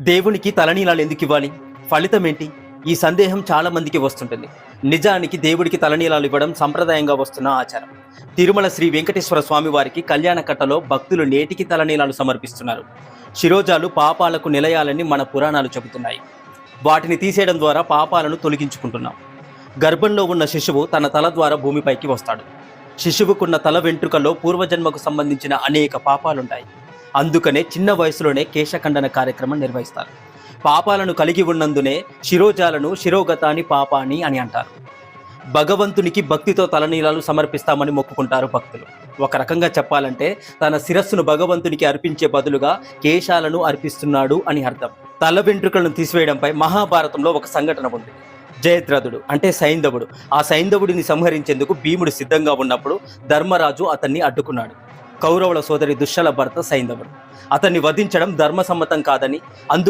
దేవునికి తలనీలాలు ఎందుకు ఇవ్వాలి? ఫలితం ఏంటి ఈ సందేహం చాలా మందికి వస్తుంటుంది. నిజానికి దేవుడికి తలనీలాలు ఇవ్వడం సంప్రదాయంగా వస్తున్న ఆచారం. తిరుమల శ్రీ వెంకటేశ్వర స్వామి వారికి కళ్యాణ కట్టలో భక్తులు నేటికి తలనీలాలు సమర్పిస్తున్నారు. శిరోజాలు పాపాలకు నిలయాలని మన పురాణాలు చెబుతున్నాయి. వాటిని తీసేయడం ద్వారా పాపాలను తొలగించుకుంటున్నాం. గర్భంలో ఉన్న శిశువు తన తల ద్వారా భూమిపైకి వస్తాడు. శిశువుకున్న తల వెంట్రుకలో పూర్వజన్మకు సంబంధించిన అనేక పాపాలుంటాయి. అందుకనే చిన్న వయసులోనే కేశఖండన కార్యక్రమం నిర్వహిస్తారు. పాపాలను కలిగి ఉన్నందునే శిరోజాలను శిరోగతాని పాపాని అని అంటారు. భగవంతునికి భక్తితో తలనీలాలు సమర్పిస్తామని మొక్కుకుంటారు భక్తులు. ఒక రకంగా చెప్పాలంటే తన శిరస్సును భగవంతునికి అర్పించే బదులుగా కేశాలను అర్పిస్తున్నాడు అని అర్థం. తల వెంట్రుకలను తీసివేయడంపై మహాభారతంలో ఒక సంఘటన ఉంది. జయద్రథుడు అంటే సైంధవుడు ఆ సైంధవుడిని సంహరించేందుకు భీముడు సిద్ధంగా ఉన్నప్పుడు ధర్మరాజు అతన్ని అడ్డుకున్నాడు. కౌరవుల సోదరి దుశ్శల భర్త సైంధవుడు. అతన్ని వధించడం ధర్మసమ్మతం కాదని అందుకు